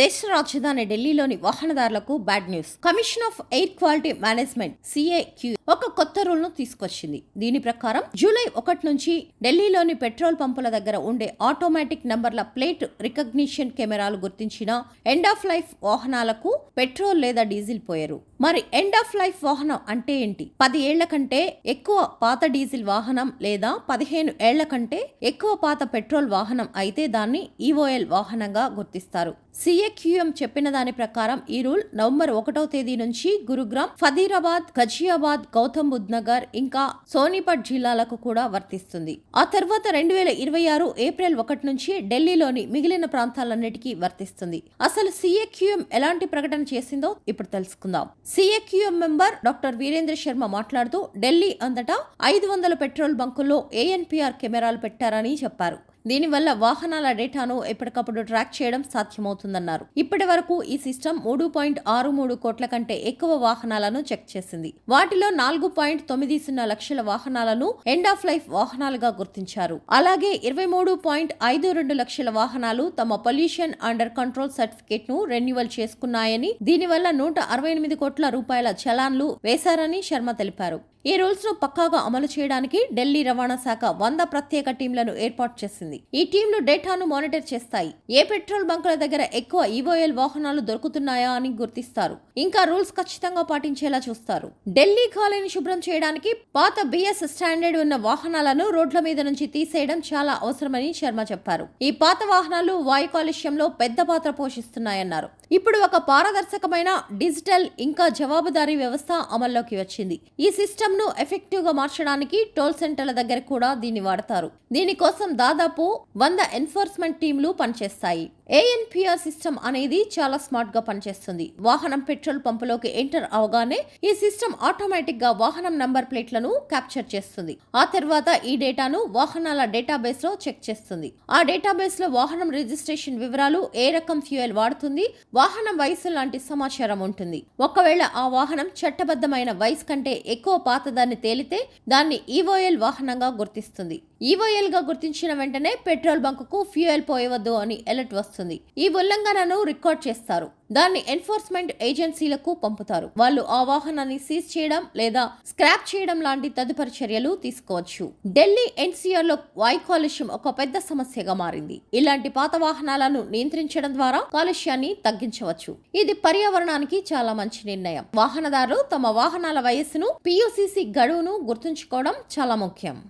దేశ రాజధాని ఢిల్లీలోని వాహనదారులకు bad news. Commission of air quality management CAQ ఒక కొత్త రూల్ను తీసుకొచ్చింది. దీని ప్రకారం జూలై ఒకటి నుంచి ఢిల్లీలోని పెట్రోల్ పంపుల దగ్గర ఉండే ఆటోమేటిక్ నంబర్ల ప్లేట్ రికగ్నిషన్ కెమెరాలు గుర్తించిన ఎండ్ ఆఫ్ లైఫ్ వాహనాలకు పెట్రోల్ లేదా డీజిల్ పోయారు. మరి ఎండ్ ఆఫ్ లైఫ్ వాహనం అంటే ఏంటి? పది ఏళ్ళ కంటే ఎక్కువ పాత డీజిల్ వాహనం లేదా పదిహేను ఏళ్ళ కంటే ఎక్కువ పాత పెట్రోల్ వాహనం అయితే దాన్ని ఈఓఎల్ వాహనంగా గుర్తిస్తారు. సిఏక్యూఎం చెప్పిన దాని ప్రకారం ఈ రూల్ నవంబర్ ఒకటో తేదీ నుంచి గురుగ్రామ్ ఫదీరాబాద్ ఘజియాబాద్ గౌతమ్ బుద్ధ్ నగర్ ఇంకా సోనిపట్ జిల్లాలకు కూడా వర్తిస్తుంది. ఆ తర్వాత రెండు వేల ఇరవై ఆరు ఏప్రిల్ ఒకటి నుంచి ఢిల్లీలోని మిగిలిన ప్రాంతాలన్నిటికీ వర్తిస్తుంది. అసలు సిఏక్యూఎం ఎలాంటి ప్రకటన చేసిందో ఇప్పుడు తెలుసుకుందాం. CAQM member doctor Virendra Sharma మాట్లాడుతూ ఢిల్లీ అంతటా ఐదు వందల పెట్రోల్ బంకుల్లో ఏఎన్పిఆర్ కెమెరాలు పెట్టారని చెప్పారు. దీనివల్ల వాహనాల డేటాను ఎప్పటికప్పుడు ట్రాక్ చేయడం సాధ్యమవుతుందన్నారు. ఇప్పటి వరకు ఈ సిస్టమ్ మూడు పాయింట్ ఆరు మూడు కోట్ల కంటే ఎక్కువ వాహనాలను చెక్ చేసింది. వాటిలో నాలుగు పాయింట్ తొమ్మిది సున్నా లక్షల వాహనాలను ఎండ్ ఆఫ్ లైఫ్ వాహనాలుగా గుర్తించారు. అలాగే ఇరవై మూడు పాయింట్ ఐదు రెండు లక్షల వాహనాలు తమ పొల్యూషన్ అండర్ కంట్రోల్ సర్టిఫికేట్ను రెన్యువల్ చేసుకున్నాయని దీనివల్ల నూట అరవై ఎనిమిది కోట్ల రూపాయల చలాన్లు వేశారని శర్మ తెలిపారు. ఈ రూల్స్ను పక్కాగా అమలు చేయడానికి ఢిల్లీ రవాణా శాఖ వంద ప్రత్యేక టీంలను ఏర్పాటు చేసింది. ఈ టీంలు డేటాను మానిటర్ చేస్తాయి. ఏ పెట్రోల్ బంకుల దగ్గర ఎక్కువ ఈవోఎల్ వాహనాలు దొరుకుతున్నాయా అని గుర్తిస్తారు. ఇంకా రూల్స్ ఖచ్చితంగా పాటించేలా చూస్తారు. ఢిల్లీ ఖాళీని శుభ్రం చేయడానికి పాత బిఎస్ స్టాండర్డ్ ఉన్న వాహనాలను రోడ్ల మీద నుంచి తీసేయడం చాలా అవసరమని శర్మ చెప్పారు. ఈ పాత వాహనాలు వాయు కాలుష్యంలో పెద్ద పాత్ర పోషిస్తున్నాయన్నారు. ఇప్పుడు ఒక పారదర్శకమైన డిజిటల్ ఇంకా జవాబుదారీ వ్యవస్థ అమల్లోకి వచ్చింది. ఈ సిస్టమ్ను ఎఫెక్టివ్గా మార్చడానికి టోల్ సెంటర్ల దగ్గర కూడా దీన్ని వాడతారు. దీనికోసం దాదాపు వంద ఎన్ఫోర్స్మెంట్ టీంలు పనిచేస్తాయి. ఏఎన్పిఆర్ సిస్టమ్ అనేది చాలా స్మార్ట్గా పనిచేస్తుంది. వాహనం పెట్రోల్ పంపులోకి ఎంటర్ అవగానే ఈ సిస్టమ్ ఆటోమేటిక్గా వాహనం నంబర్ ప్లేట్లను క్యాప్చర్ చేస్తుంది. ఆ తర్వాత ఈ డేటాను వాహనాల డేటాబేస్లో చెక్ చేస్తుంది. ఆ డేటాబేస్లో వాహనం రిజిస్ట్రేషన్ వివరాలు ఏ రకం ఫ్యూయల్ వాడుతుంది వాహనం వయసు లాంటి సమాచారం ఉంటుంది. ఒకవేళ ఆ వాహనం చట్టబద్ధమైన వయసు కంటే ఎక్కువ పాతదాన్ని తేలితే దాన్ని ఈవోఎల్ వాహనంగా గుర్తిస్తుంది. ఈవోఎల్గా గుర్తించిన వెంటనే పెట్రోల్ బంకుకు ఫ్యూయల్ పోయవద్దు అని అలర్ట్ వస్తుంది. ఈ ఉల్లంఘనను రికార్డ్ చేస్తారు. దాన్ని ఎన్ఫోర్స్మెంట్ ఏజెన్సీలకు పంపుతారు. వాళ్ళు ఆ వాహనాన్ని సీజ్ చేయడం లేదా స్క్రాప్ చేయడం లాంటి తదుపరి చర్యలు తీసుకోవచ్చు. ఢిల్లీ ఎన్సీఆర్లో వాయు కాలుష్యం ఒక పెద్ద సమస్యగా మారింది. ఇలాంటి పాత వాహనాలను నియంత్రించడం ద్వారా కాలుష్యాన్ని తగ్గించవచ్చు. ఇది పర్యావరణానికి చాలా మంచి నిర్ణయం. వాహనదారులు తమ వాహనాల వయస్సును పియూసీసీ గడువును గుర్తుంచుకోవడం చాలా ముఖ్యం.